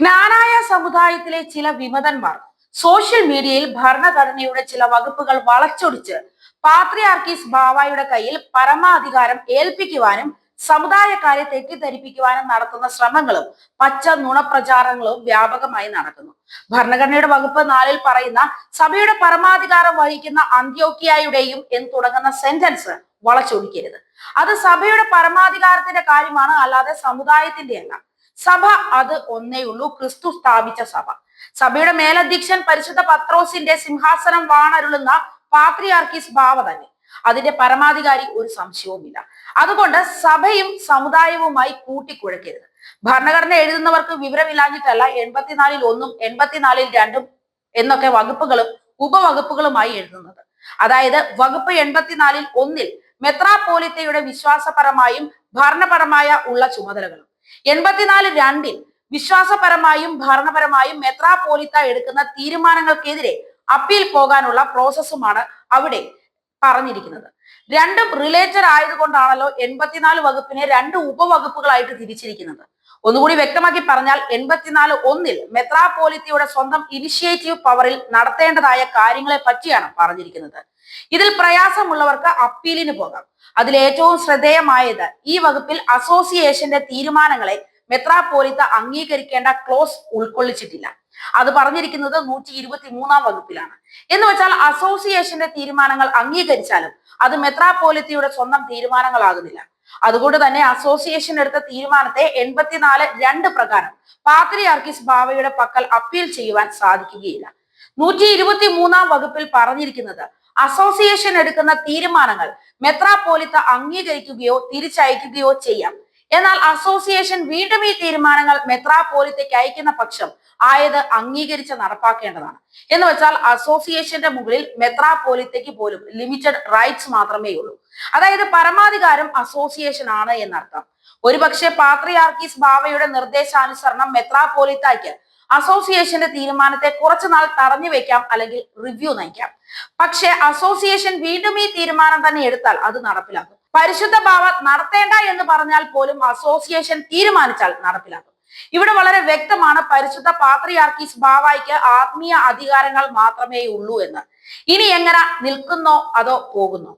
ജ്ഞാനായ സമുദായത്തിലെ ചില വിമതന്മാർ സോഷ്യൽ മീഡിയയിൽ ഭരണഘടനയുടെ ചില വകുപ്പുകൾ വളച്ചൊടിച്ച് പാത്രിയാർക്കീസ് ബാവായുടെ കയ്യിൽ പരമാധികാരം ഏൽപ്പിക്കുവാനും സമുദായക്കാരെ തെറ്റിദ്ധരിപ്പിക്കുവാനും നടത്തുന്ന ശ്രമങ്ങളും പച്ച നുണപ്രചാരങ്ങളും വ്യാപകമായി നടക്കുന്നു. ഭരണഘടനയുടെ വകുപ്പ് നാലിൽ പറയുന്ന സഭയുടെ പരമാധികാരം വഹിക്കുന്ന അന്ത്യോക്കിയായുടെയും എന്ന് തുടങ്ങുന്ന സെന്റൻസ് വളച്ചൊടിക്കരുത്. അത് സഭയുടെ പരമാധികാരത്തിന്റെ കാര്യമാണ് അല്ലാതെ സമുദായത്തിന്റെ അല്ല സഭ അത് ഒന്നേ ഉള്ളൂ. ക്രിസ്തു സ്ഥാപിച്ച സഭ. സഭയുടെ മേലധ്യക്ഷൻ പരിശുദ്ധ പത്രോസിന്റെ സിംഹാസനം വാണരുളുന്ന പാത്രിയാർക്കീസ് ഭാവ തന്നെ. അതിന്റെ പരമാധികാരി ഒരു സംശയവുമില്ല. അതുകൊണ്ട് സഭയും സമുദായവുമായി കൂട്ടിക്കുഴക്കരുത് ഭരണഘടന എഴുതുന്നവർക്ക് വിവരമില്ലാഞ്ഞിട്ടല്ല എൺപത്തിനാലിൽ ഒന്നും എൺപത്തിനാലിൽ രണ്ടും എന്നൊക്കെ വകുപ്പുകളും ഉപവകുപ്പുകളുമായി എഴുതുന്നത്. അതായത് വകുപ്പ് എൺപത്തിനാലിൽ ഒന്നിൽ മെത്രാപോലിത്തയുടെ വിശ്വാസപരമായും ഭരണപരമായ ഉള്ള ചുമതലകളും. എൺപത്തിനാല് രണ്ടിൽ വിശ്വാസപരമായും ഭരണപരമായും മെത്രാപോലിത്ത എടുക്കുന്ന തീരുമാനങ്ങൾക്കെതിരെ അപ്പീൽ പോകാനുള്ള പ്രോസസ്സുമാണ് അവിടെ പറഞ്ഞിരിക്കുന്നത്. രണ്ടും റിലേറ്റഡ് ആയതുകൊണ്ടാണല്ലോ എൺപത്തിനാല് വകുപ്പിനെ രണ്ട് ഉപവകുപ്പുകളായിട്ട് തിരിച്ചിരിക്കുന്നത്. ഒന്നുകൂടി വ്യക്തമാക്കി പറഞ്ഞാൽ എൺപത്തിനാല് ഒന്നിൽ മെത്രാപോലിത്തയുടെ സ്വന്തം ഇനിഷ്യേറ്റീവ് പവറിൽ നടത്തേണ്ടതായ കാര്യങ്ങളെ പറ്റിയാണ് പറഞ്ഞിരിക്കുന്നത്. ഇതിൽ പ്രയാസമുള്ളവർക്ക് അപ്പീലിന് പോകാം. അതിൽ ഏറ്റവും ശ്രദ്ധേയമായത് ഈ വകുപ്പിൽ അസോസിയേഷന്റെ തീരുമാനങ്ങളെ മെത്രാപോലിത്ത അംഗീകരിക്കേണ്ട ക്ലോസ് ഉൾക്കൊള്ളിച്ചിട്ടില്ല. അത് പറഞ്ഞിരിക്കുന്നത് നൂറ്റി ഇരുപത്തി മൂന്നാം വകുപ്പിലാണ്. എന്ന് വെച്ചാൽ അസോസിയേഷന്റെ തീരുമാനങ്ങൾ അംഗീകരിച്ചാലും അത് മെത്രാപോലിത്തയുടെ സ്വന്തം തീരുമാനങ്ങളാകുന്നില്ല. അതുകൊണ്ട് തന്നെ അസോസിയേഷൻ എടുത്ത തീരുമാനത്തെ എൺപത്തിനാല് രണ്ട് പ്രകാരം പാത്രിയാർക്കിസ് ബാവയുടെ പക്കൽ അപ്പീൽ ചെയ്യുവാൻ സാധിക്കുകയില്ല. നൂറ്റി ഇരുപത്തി മൂന്നാം വകുപ്പിൽ പറഞ്ഞിരിക്കുന്നത് അസോസിയേഷൻ എടുക്കുന്ന തീരുമാനങ്ങൾ മെത്രാപോലിത്ത അംഗീകരിക്കുകയോ തിരിച്ചയക്കുകയോ ചെയ്യാം. എന്നാൽ അസോസിയേഷൻ വീണ്ടും ഈ തീരുമാനങ്ങൾ മെത്രാപോലിത്തയ്ക്ക് അയക്കുന്ന പക്ഷം ആയത് അംഗീകരിച്ച് നടപ്പാക്കേണ്ടതാണ്. എന്ന് വെച്ചാൽ അസോസിയേഷന്റെ മുകളിൽ മെത്രാപോലിത്തയ്ക്ക് പോലും ലിമിറ്റഡ് റൈറ്റ്സ് മാത്രമേ ഉള്ളൂ. അതായത് പരമാധികാരം അസോസിയേഷൻ ആണ് എന്നർത്ഥം. ഒരുപക്ഷെ പാത്രിയാർക്കീസ് ബാവയുടെ നിർദ്ദേശാനുസരണം മെത്രാപോലിത്തയ്ക്ക് അസോസിയേഷന്റെ തീരുമാനത്തെ കുറച്ചുനാൾ തടഞ്ഞു വെക്കാം അല്ലെങ്കിൽ റിവ്യൂ നയിക്കാം. പക്ഷേ അസോസിയേഷൻ വീണ്ടും ഈ തീരുമാനം തന്നെ എടുത്താൽ അത് നടപ്പിലാക്കും. പരിശുദ്ധ ഭാവ നടത്തേണ്ട എന്ന് പറഞ്ഞാൽ പോലും അസോസിയേഷൻ തീരുമാനിച്ചാൽ നടപ്പിലാക്കും. ഇവിടെ വളരെ വ്യക്തമാണ് പരിശുദ്ധ പാത്രിയാർക്കീസ് ബാവായിക്ക് ആത്മീയ അധികാരങ്ങൾ മാത്രമേ ഉള്ളൂ എന്ന്. ഇനി എങ്ങനെ നിൽക്കുന്നോ അതോ പോകുന്നോ?